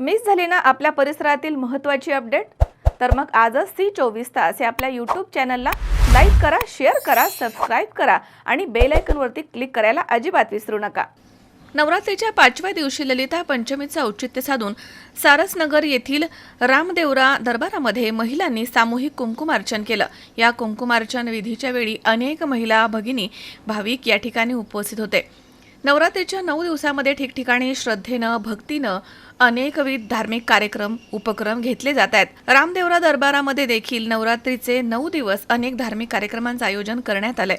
Miss झाली ना आपल्या परिसरातील महत्त्वाची अपडेट? तर मग आजच सी चोवीस तास या आपल्या यूट्यूब चॅनलला लाईक करा शेअर करा सबस्क्राईब करा आणि बेल आयकनवरती क्लिक करायला अजिबात विसरू नका. नवरात्रीच्या पाचव्या दिवशी ललिता पंचमीचं औचित्य साधून सारसनगर येथील रामदेवरा दरबारामध्ये महिलांनी सामूहिक कुंकुमार्चन केलं. या कुंकुमार्चन विधीच्या वेळी अनेक महिला भगिनी भाविक या ठिकाणी उपस्थित होते. नवरात्रीच्या नऊ दिवसामध्ये ठिकठिकाणी श्रद्धेनं भक्तीनं अनेकविध धार्मिक कार्यक्रम उपक्रम घेतले जात आहेत. रामदेवरा दरबारामध्ये देखील नवरात्रीचे नऊ दिवस अनेक धार्मिक कार्यक्रमांचं आयोजन करण्यात आलंय.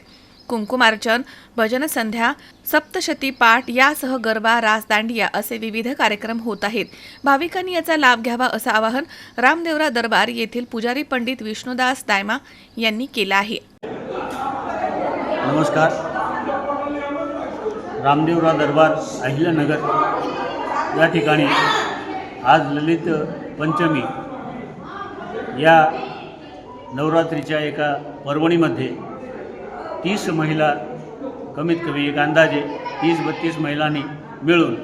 कुंकुमार्चन भजन संध्या सप्तशती पाठ यासह गरबा रासदांडिया असे विविध कार्यक्रम होत आहेत. भाविकांनी याचा लाभ घ्यावा असं आवाहन रामदेवरा दरबार येथील पुजारी पंडित विष्णुदास दायमा यांनी केलं आहे. नमस्कार. रामदेवरा दरबार अहिल्यानगर. या ठिकाणी आज ललित पंचमी या नवरात्रीच्या एका पर्वणीमध्ये तीस महिला कमीत कमी एक अंदाजे तीस बत्तीस महिलांनी मिळून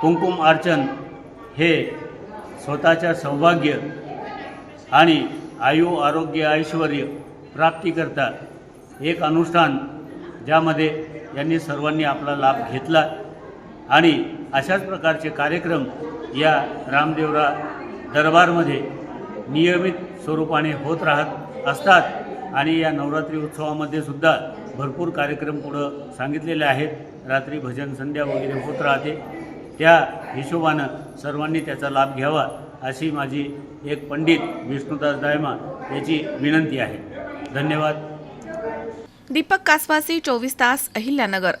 कुंकुम अर्चन हे स्वतःच्या सौभाग्य आणि आयु आरोग्य ऐश्वर प्राप्तीकरता एक अनुष्ठान ज्यामध्ये यांनी सर्वांनी आपला लाभ घेतला. आणि अशाच प्रकारचे कार्यक्रम या रामदेवरा दरबारमध्ये नियमित स्वरूपाने होत राहत असतात. आणि या नवरात्री उत्सवामध्ये सुद्धा भरपूर कार्यक्रम पुढं सांगितलेले आहेत. रात्री भजन संध्या वगैरे होत राहते. त्या हिशोबानं सर्वांनी त्याचा लाभ घ्यावा अशी माझी एक पंडित विष्णुदास दायमा याची विनंती आहे. धन्यवाद. दीपक कासवासी चोवीस तास अहिल्यानगर